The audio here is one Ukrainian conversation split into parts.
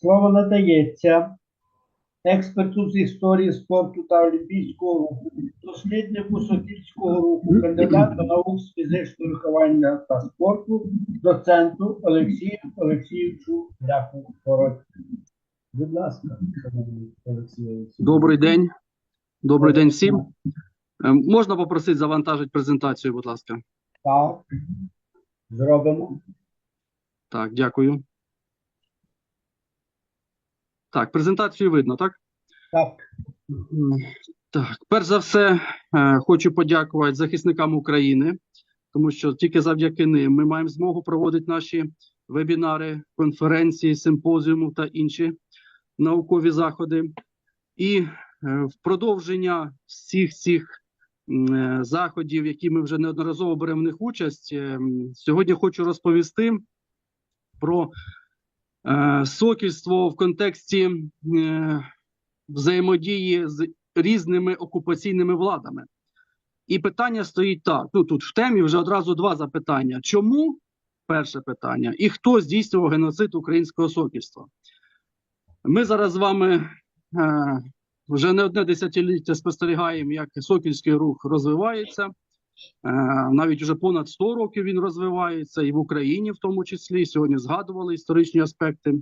Слово надається експерту з історії спорту та олімпійського руху, досліднику Сокільського руху, кандидату наук з фізичного виховання та спорту, доценту Олексію Олексійовичу Ляху Короть. Будь ласка, Олексій Олексійович. Добрий день. Добрий день всім. Е, Можна попросити завантажити презентацію, будь ласка. Так, зробимо. Так, дякую. Так, презентацію видно, так? Так, Так, перш за все, е, хочу подякувати захисникам України, тому що тільки завдяки ним ми маємо змогу проводити наші вебінари, конференції, симпозіуми та інші наукові заходи. І е, в продовження всіх цих е, заходів, які ми вже неодноразово беремо в них участь, е, сьогодні хочу розповісти про сокільство в контексті е, взаємодії з різними окупаційними владами. І питання стоїть так: ну тут в темі вже одразу два запитання: чому? Перше питання, і хто здійснював геноцид українського сокільства? Ми зараз з вами е, вже не одне десятиліття спостерігаємо, як сокільський рух розвивається. Е, навіть вже понад 100 років він розвивається, і в Україні в тому числі. Сьогодні згадували історичні аспекти.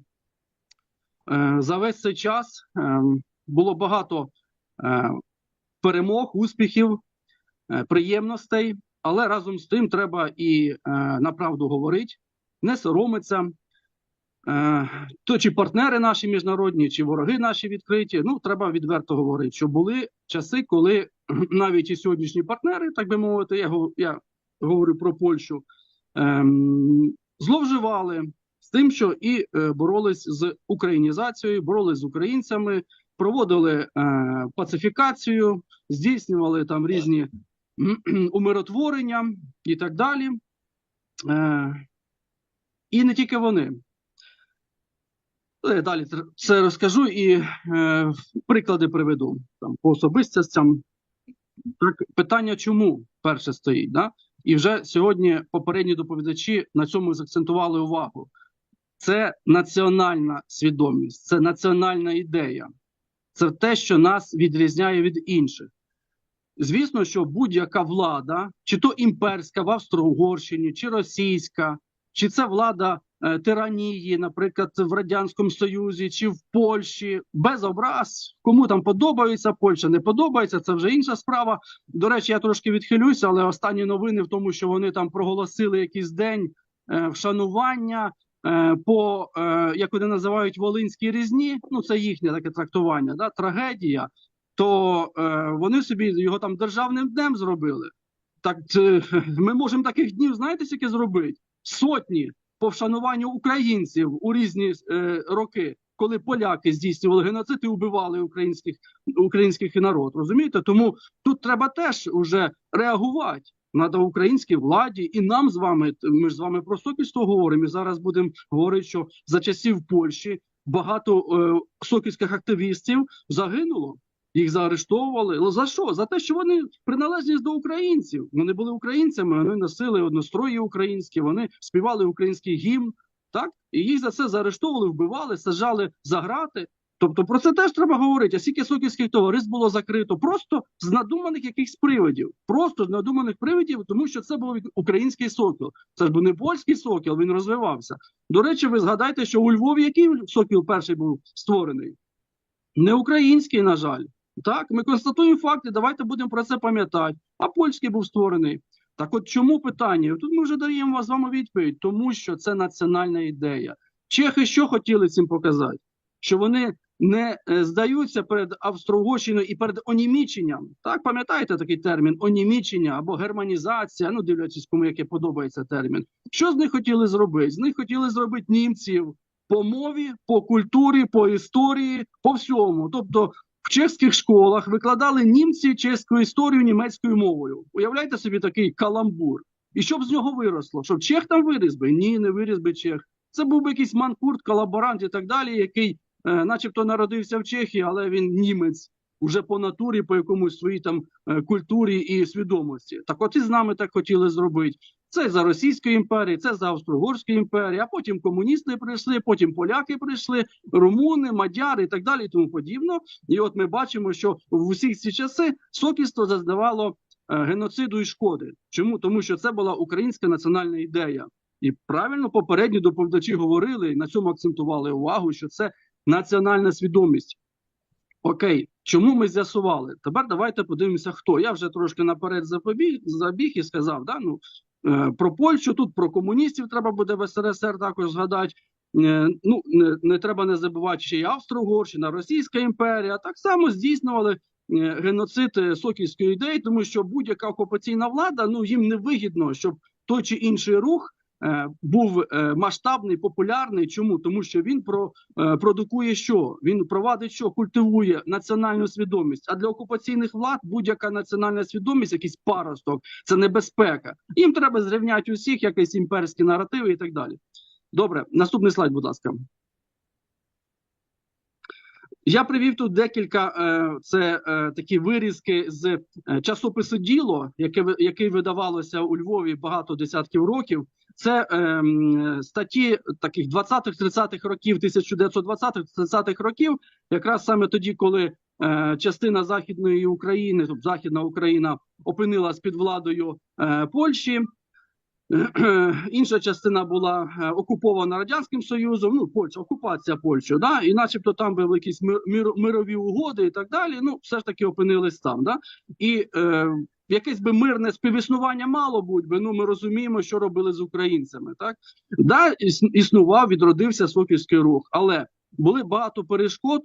Е, за весь цей час е, було багато перемог, успіхів, приємностей, але разом з тим треба і е, на правду говорити, не соромиться. Е, то чи партнери наші міжнародні, чи вороги наші відкриті. Ну, треба відверто говорити, що були часи, коли навіть і сьогоднішні партнери, так би мовити, я, я говорю про Польщу, ем, зловживали з тим, що і е, боролись з українізацією, боролись з українцями, проводили е, пацифікацію, здійснювали там різні умиротворення і так далі. Е, і не тільки вони. Я далі це розкажу і е, приклади приведу там по особистостям. Так, питання, чому перше стоїть, да? І вже сьогодні попередні доповідачі на цьому закцентували увагу. Це національна свідомість, це національна ідея, це те, що нас відрізняє від інших. Звісно, що будь-яка влада, чи то імперська в Австро-Угорщині, чи російська, чи це влада е, тиранії, наприклад, в Радянському Союзі, чи в Польщі, без образ, кому там подобається, Польща не подобається, це вже інша справа. До речі, я трошки відхилюся, але останні новини в тому, що вони там проголосили якийсь день е, вшанування е, по, е, як вони називають, Волинській різні, ну це їхнє таке трактування, да, трагедія, то е, вони собі його там державним днем зробили. Так ми можемо таких днів, знаєте, скільки зробити? Сотні по вшануванню українців у різні е, роки, коли поляки здійснювали геноцид і убивали українських українських народ. Розумієте? Тому тут треба теж уже реагувати. Надо українській владі і нам з вами. Ми ж з вами про сокільство говоримо. І зараз будемо говорити, що за часів Польщі багато е, сокільських активістів загинуло. Їх заарештовували. Але За що? За те, що вони приналежність до українців. Вони були українцями, вони носили однострої українські, вони співали український гімн. Так і їх за це заарештовували, вбивали, саджали за грати. Тобто про це теж треба говорити. А скільки сокільських товариств було закрито, просто з надуманих якихось привидів, просто з надуманих привидів, тому що це був український сокіл. Це ж був не польський сокіл, він розвивався. До речі, ви згадайте, що у Львові який сокіл перший був створений? Не український, на жаль. Так, ми констатуємо факти, давайте будемо про це пам'ятати. А польський був створений. Так от чому питання? Тут ми вже даємо з вами відповідь, тому що це національна ідея. Чехи що хотіли цим показати? Що вони не е, здаються перед Австро-Угорщиною і перед оніміченням. Так, пам'ятаєте такий термін онімічення або германізація, ну дивлячись, кому яке подобається термін. Що з них хотіли зробити? З них хотіли зробити німців по мові, по культурі, по історії, по всьому. Тобто в чеських школах викладали німці чеську історію німецькою мовою. Уявляєте собі такий каламбур. І щоб з нього виросло? Щоб чех там виріс би? Ні, не виріс би чех. Це був би якийсь манкурт, колаборант і так далі, який, е, начебто, народився в Чехії, але він німець уже по натурі, по якомусь своїй там е, культурі і свідомості. Так от і з нами так хотіли зробити. Це за Російської імперії, це за Австро-Угорської імперії, а потім комуністи прийшли, потім поляки прийшли, румуни, мадяри і так далі, і тому подібно. І от ми бачимо, що в усі ці часи сокільство зазнавало е, геноциду і шкоди. Чому? Тому що це була українська національна ідея. І правильно попередні доповідачі говорили на цьому акцентували увагу, що це національна свідомість. Окей, чому ми з'ясували? Тепер давайте подивимося, хто. Я вже трошки наперед запобіг, забіг і сказав, да, ну, е, про Польщу, тут про комуністів треба буде в СРСР також згадати. Е, ну, не, не треба не забувати ще й Австро-Угорщина, Російська імперія. Так само здійснювали е, геноцид е, сокільської ідеї, тому що будь-яка окупаційна влада ну їм не вигідно, щоб той чи інший рух був е, масштабний, популярний. Чому? Тому що він про, е, продукує що? Він провадить що? Культивує національну свідомість. А для окупаційних влад будь-яка національна свідомість, якийсь паросток, це небезпека. Їм треба зрівняти усіх, якісь імперські наративи і так далі. Добре, наступний слайд, будь ласка. Я привів тут декілька е, це е, такі вирізки з е, часопису Діло, яке який видавалося у Львові багато десятків років. Це е, статті таких 20-30-х років, 1920-30-х років, якраз саме тоді, коли е, частина західної України, тобто Західна Україна, опинилась під владою е, Польщі. Інша частина була е, окупована радянським союзом. Ну, Польща, окупація Польщі, да, і, начебто, там були якісь мир, мир- мирові угоди і так далі. Ну, все ж таки опинились там. Да? І е, якесь би мирне співіснування мало будь би. ну ми розуміємо, що робили з українцями. Так да, існував, відродився Софівський рух, але були багато перешкод.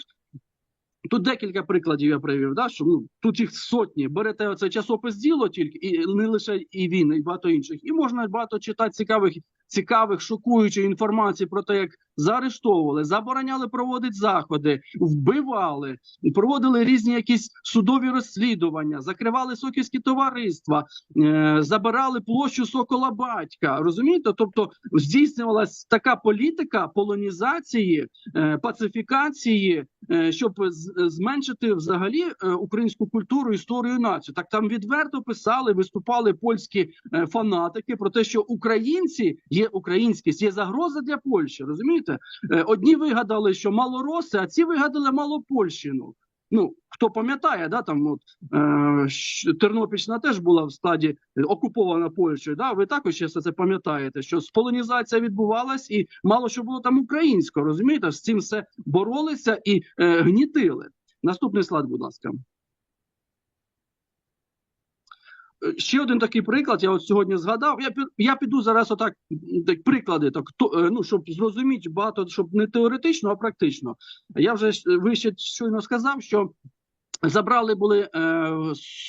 Тут декілька прикладів я привів, да, що ну, тут їх сотні. Берете оцей часопис діло тільки, і не лише і він, і багато інших. І можна багато читати цікавих, цікавих, шокуючих інформації про те, як заарештовували, забороняли проводити заходи, вбивали, проводили різні якісь судові розслідування, закривали сокільські товариства, е, забирали площу Сокола Батька. Розумієте? Тобто здійснювалась така політика полонізації, е, пацифікації, е, щоб зменшити взагалі українську культуру, історію націю. Так там відверто писали, виступали польські фанатики про те, що українці є українськість, є загроза для Польщі. Розумієте? Е, Одні вигадали, що малороси, а ці вигадали малопольщину. Ну хто пам'ятає, да там от е, Тернопільщина теж була в стаді е, окупована Польщею. Да, ви також ще це пам'ятаєте, що сполонізація відбувалась, і мало що було там українського. Розумієте, з цим все боролися і е, гнітили. Наступний слайд, будь ласка. Е, Ще один такий приклад, я от сьогодні згадав. Я я піду зараз отак так, приклади, так то, е, ну щоб зрозуміти багато, щоб не теоретично, а практично. Я вже вище щойно сказав, що забрали були е,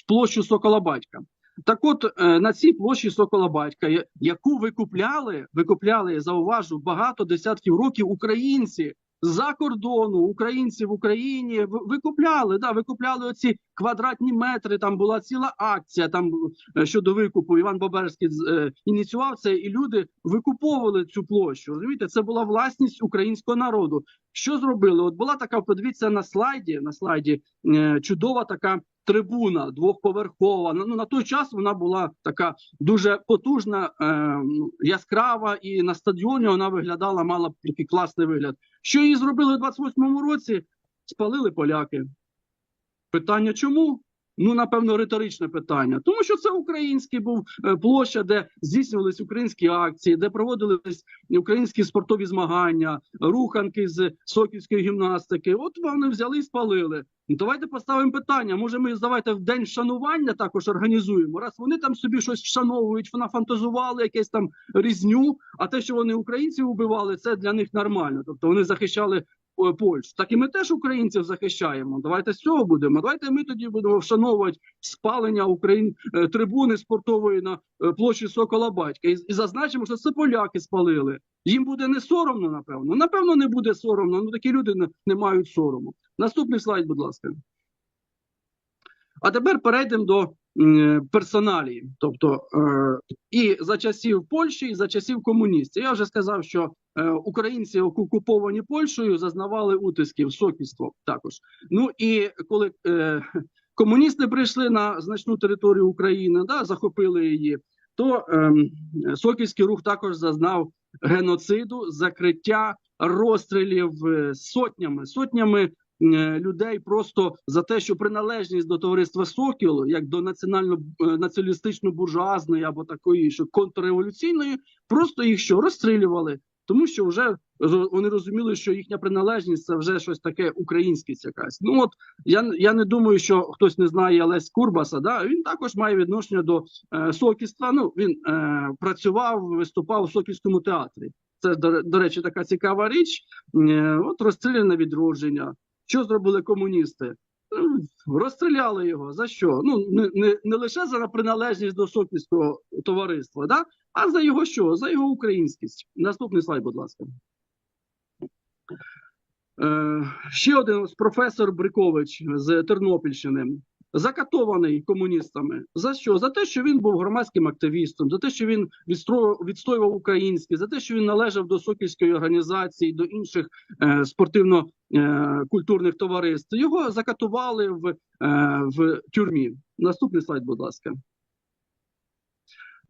площу Сокола Батька. Так от е, на цій площі Сокола Батька, яку викупляли, викупляли, зауважу, багато десятків років українці з-за кордону, українці в Україні викупляли, да, викупляли оці квадратні метри. Там була ціла акція там е, щодо викупу. Іван Боберський з- е, ініціював це, і люди викуповували цю площу. Розумієте, це була власність українського народу. Що зробили? От була така, подивіться на слайді. На слайді е, чудова така трибуна двохповерхова. Ну на той час вона була така дуже потужна, е, ну, яскрава, і на стадіоні вона виглядала, мала такий класний вигляд. Що її зробили у 28-му році? Спалили поляки. Питання чому? Ну, напевно, риторичне питання. Тому що це український був е, площа, де здійснювались українські акції, де проводились українські спортові змагання, руханки з сокільської гімнастики. От вони взяли і спалили. Ну, давайте поставимо питання. Може, ми давайте в день вшанування також організуємо. Раз вони там собі щось вшановують, нафантазували якесь там різню. А те, що вони українців убивали, це для них нормально. Тобто вони захищали Польщу. Так і ми теж українців захищаємо. Давайте з цього будемо. Давайте ми тоді будемо вшановувати спалення Україн е, трибуни спортової на е, площі Сокола Батька. І зазначимо, що це поляки спалили. Їм буде не соромно, напевно. Напевно, не буде соромно. Ну такі люди не, не мають сорому. Наступний слайд, будь ласка. А тепер перейдемо до м, персоналії, тобто е, і за часів Польщі, і за часів комуністів. Я вже сказав, що е, українці, окуповані Польщею, зазнавали утисків, сокільство також. Ну і коли е, комуністи прийшли на значну територію України, да, захопили її. то Сокільський рух також зазнав геноциду, закриття, розстрілів е, сотнями, сотнями е, людей просто за те, що приналежність до товариства Сокіл, як до національно е, націоналістично буржуазної або такої, що контрреволюційної, просто їх що розстрілювали, тому що вже вони розуміли, що їхня приналежність це вже щось таке українськість якась. Ну от я я не думаю, що хтось не знає Лесь Курбаса. Да він також має відношення до е, сокільства. Ну він е, працював, виступав у сокільському театрі. Це до, до речі, така цікава річ. Е, от розстріляне відродження. Що зробили комуністи? Розстріляли його за що? Ну не, не, не лише за приналежність до сокільського товариства, да? а за його що? За його українськість. Наступний слайд, будь ласка. Е, ще один професор Брикович з Тернопільщини, закатований комуністами. За що? За те, що він був громадським активістом, за те, що він відстоював українське, за те, що він належав до Сокільської організації, до інших е, спортивно-культурних товариств. Його закатували в, е, в тюрмі. Наступний слайд, будь ласка.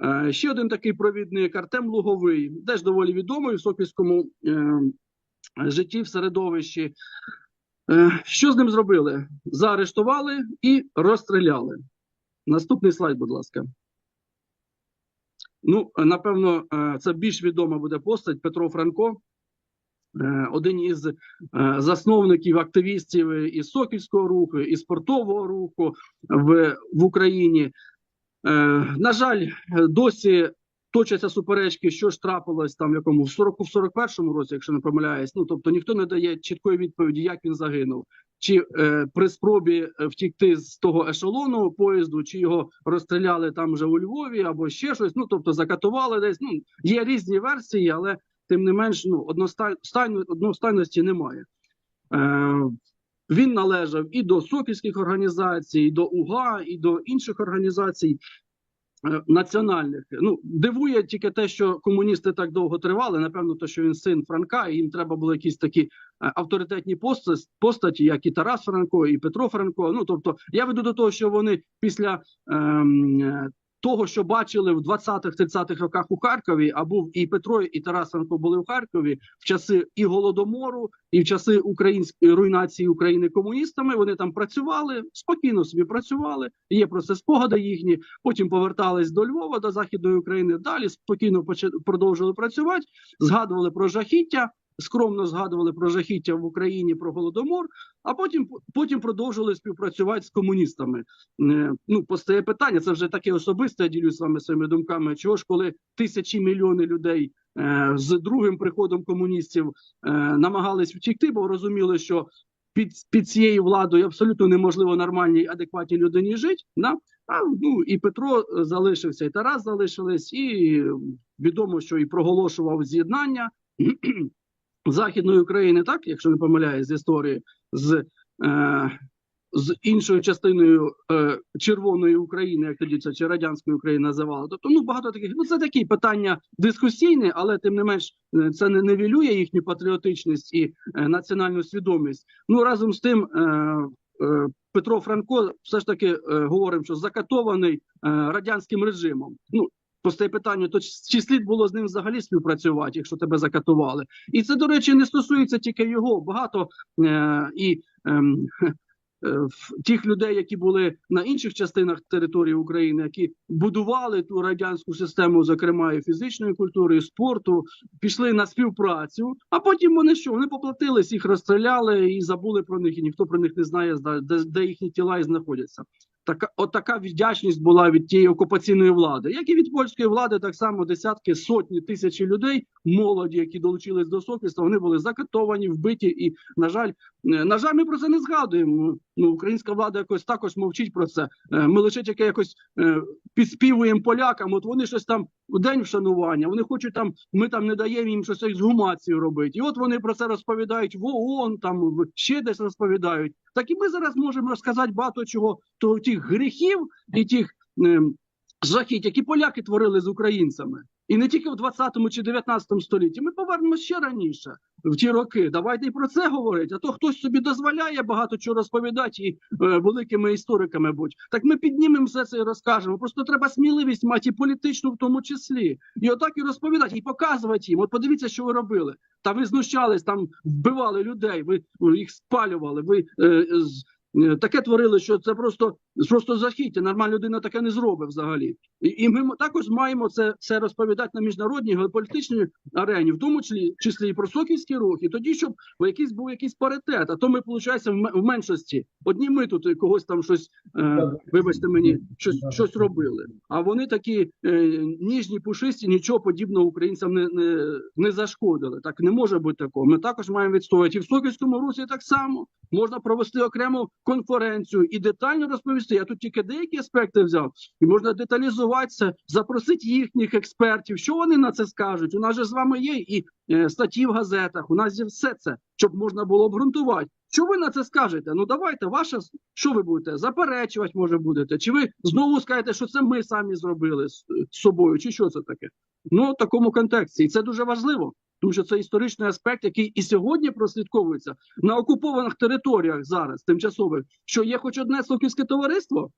Е, Ще один такий провідник Артем Луговий, теж доволі відомий в Сокільському е, житті в середовищі. Е, Що з ним зробили? Заарештували і розстріляли. Наступний слайд, будь ласка. Ну, напевно, е, це більш відома буде постать Петро Франко, е, один із засновників, активістів і Сокільського руху, і спортового руху в, в Україні. На жаль, досі точаться суперечки, що ж трапилось там в якому в 40 в 41-му році, якщо не помиляюсь. Ну тобто ніхто не дає чіткої відповіді, як він загинув, чи е, при спробі е, втікти з того ешелону поїзду, чи його розстріляли там вже у Львові, або ще щось. Ну тобто закатували десь. Ну є різні версії, але тим не менш, ну одностайно одностайності немає. Е, він належав і до сокільських організацій, і до УГА, і до інших організацій національних. Ну дивує тільки те, що комуністи так довго тривали. Напевно, то що він син Франка, і їм треба були якісь такі е, авторитетні постаті, як і Тарас Франко, і Петро Франко. Ну тобто, я веду до того, що вони після. ем, е, того, що бачили в 20-30-х роках у Харкові, а був і Петро, і Тарас Франко були в Харкові в часи і голодомору, і в часи української руйнації України комуністами. Вони там працювали спокійно собі працювали. Є про це спогади їхні. Потім повертались до Львова, до західної України. Далі спокійно продовжили працювати, згадували про жахіття. Скромно згадували про жахіття в Україні про голодомор, а потім потім продовжили співпрацювати з комуністами. Е, Ну, постає питання. Це вже таке особисте. Я ділюсь з вами своїми думками. Чого ж, коли тисячі мільйони людей е, з другим приходом комуністів е, намагались втікти, бо розуміли, що під, під цією владою абсолютно неможливо нормальній адекватній людині жити. Да? А ну і Петро залишився, і Тарас залишились, і відомо, що і проголошував з'єднання Західної України, так, якщо не помиляюсь, з історії з. Е, з іншою частиною е, Червоної України, як тоді це чи радянської України називали. Тобто, ну багато таких. Ну це такі питання дискусійні, але тим не менш е, це не невілює їхню патріотичність і е, національну свідомість. Ну разом з тим. Е, е, Петро Франко все ж таки е, говоримо, що закатований е, радянським режимом. Ну постає питання: то чи слід було з ним взагалі співпрацювати, якщо тебе закатували? І це, до речі, не стосується тільки його. Багато е, і ем, е, в- тих людей, які були на інших частинах території України, які будували ту радянську систему, зокрема і фізичної культури, і спорту, пішли на співпрацю. А потім вони що? Вони поплатились, їх розстріляли і забули про них, і ніхто про них не знає, де їхні тіла і знаходяться. Така от така вдячність була від тієї окупаційної влади, як і від польської влади, так само десятки сотні тисячі людей, молоді, які долучились до сокільства, вони були закатовані, вбиті. І на жаль, е, на жаль, ми про це не згадуємо. Ну українська влада якось також мовчить про це. Е, Ми лише тільки якось е, підспівуємо полякам. От вони щось там у день вшанування. Вони хочуть там. Ми там не даємо їм щось ексгумацію робити. І от вони про це розповідають в ООН, там ще десь розповідають. Так і ми зараз можемо розказати багато чого, то тих гріхів і тих. ем, Жахіть, які поляки творили з українцями. І не тільки в 20 чи 19 столітті. Ми повернемося ще раніше, в ті роки. Давайте і про це говорити. А то хтось собі дозволяє багато чого розповідати і е, великими істориками будь. Так ми піднімемо все це і розкажемо. Просто треба сміливість мати і політичну в тому числі. І отак і розповідати, і показувати їм. От подивіться, що ви робили. Та ви знущались, там вбивали людей, ви їх спалювали, ви е, е, таке творили, що це просто, просто захіття. Нормальна людина таке не зробить взагалі. І, і ми також маємо це, це розповідати на міжнародній геополітичній арені, в тому числі, числі і про соківський рух, і тоді, щоб якийсь був якийсь паритет. А то ми, виходить, в, меншості. Одні ми тут когось там щось, е, вибачте мені, щось, щось робили. А вони такі е, ніжні, пушисті, нічого подібного українцям не, не, не зашкодили. Так не може бути такого. Ми також маємо відстоювати. І в Сокільському русі так само можна провести окрему конференцію і детально розповісти. Я тут тільки деякі аспекти взяв, і можна деталізуватися, запросити їхніх експертів. Що вони на це скажуть? У нас же з вами є і е, статті в газетах. У нас є все це, щоб можна було обґрунтувати. Що ви на це скажете? Ну давайте, ваша що ви будете заперечувати, може будете? Чи ви знову скажете, що це ми самі зробили з, собою? Чи що це таке? Ну в такому контексті, і це дуже важливо, тому що це історичний аспект, який і сьогодні прослідковується на окупованих територіях зараз, тимчасових, що є хоч одне соківське товариство.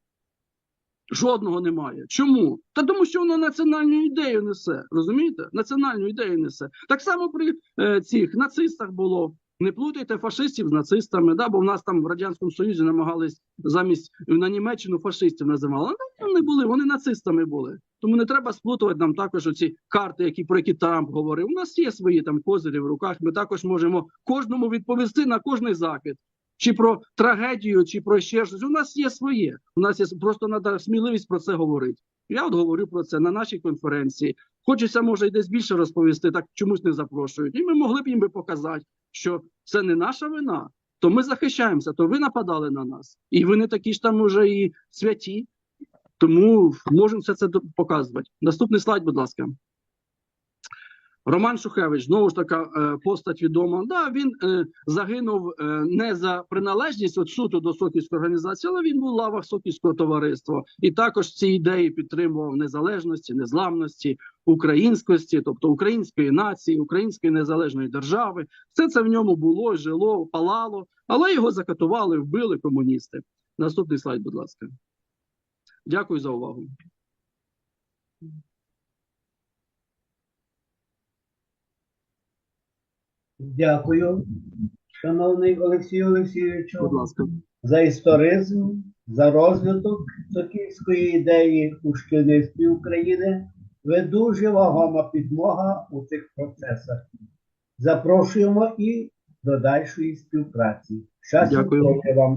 Жодного немає. Чому? Та тому, що воно національну ідею несе. Розумієте? Національну ідею несе. Так само при е, цих нацистах було. Не плутайте фашистів з нацистами, да, бо в нас там в Радянському Союзі намагались замість на Німеччину фашистів називали. Ну, вони були, вони нацистами були. Тому не треба сплутувати нам також оці карти, які про які Трамп говорив. У нас є свої там козирі в руках. Ми також можемо кожному відповісти на кожний закид. Чи про трагедію, чи про ще щось. У нас є своє. У нас є просто треба сміливість про це говорити. Я от говорю про це на нашій конференції. Хочеться, може, і десь більше розповісти, так чомусь не запрошують. І ми могли б їм би показати, що це не наша вина. То ми захищаємося, то ви нападали на нас. І ви не такі ж там уже і святі. Тому можемо все це показувати. Наступний слайд, будь ласка. Роман Шухевич, знову ж така е, постать відома. Да, він е, загинув е, не за приналежність от суто до Сокільської організації, але він був в лавах Сокільського товариства. І також ці ідеї підтримував незалежності, незламності, українськості, тобто української нації, української незалежної держави. Все це в ньому було, жило, палало, але його закатували, вбили комуністи. Наступний слайд, будь ласка. Дякую за увагу. Дякую, шановний Олексій Олексійовичу. Будь ласка. за історизм, за розвиток сокільської ідеї у шкільництві України. Ви дуже вагома підмога у цих процесах. Запрошуємо і до дальшої співпраці. Щастя Дякую. вам!